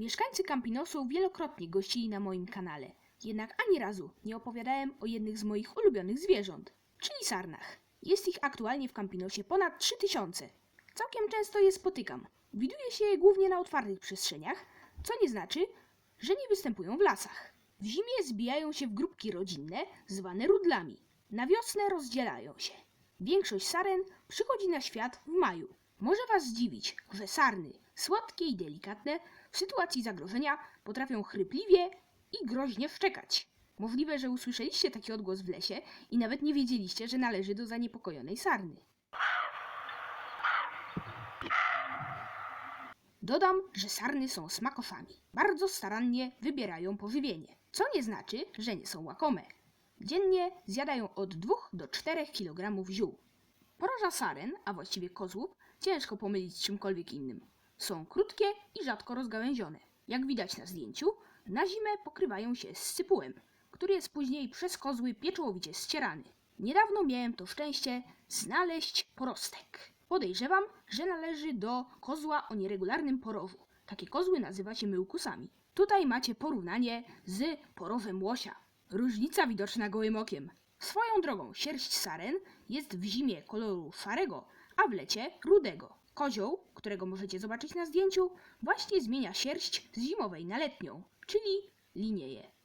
Mieszkańcy Campinosu wielokrotnie gościli na moim kanale, jednak ani razu nie opowiadałem o jednych z moich ulubionych zwierząt, czyli sarnach. Jest ich aktualnie w Campinosie ponad 3000. Całkiem często je spotykam. Widuje się je głównie na otwartych przestrzeniach, co nie znaczy, że nie występują w lasach. W zimie zbijają się w grupki rodzinne, zwane rudlami. Na wiosnę rozdzielają się. Większość saren przychodzi na świat w maju. Może Was zdziwić, że sarny, słodkie i delikatne, w sytuacji zagrożenia potrafią chrypliwie i groźnie szczekać. Możliwe, że usłyszeliście taki odgłos w lesie i nawet nie wiedzieliście, że należy do zaniepokojonej sarny. Dodam, że sarny są smakowami. Bardzo starannie wybierają pożywienie, co nie znaczy, że nie są łakome. Dziennie zjadają od 2 do 4 kg ziół. Poroża saren, a właściwie kozłów, ciężko pomylić z czymkolwiek innym. Są krótkie i rzadko rozgałęzione. Jak widać na zdjęciu, na zimę pokrywają się sypułem, który jest później przez kozły pieczołowicie ścierany. Niedawno miałem to szczęście znaleźć porostek. Podejrzewam, że należy do kozła o nieregularnym porożu. Takie kozły nazywa się myłkusami. Tutaj macie porównanie z porowem łosia. Różnica widoczna gołym okiem. Swoją drogą sierść saren jest w zimie koloru szarego, a w lecie rudego. Kozioł, którego możecie zobaczyć na zdjęciu, właśnie zmienia sierść z zimowej na letnią, czyli linieje.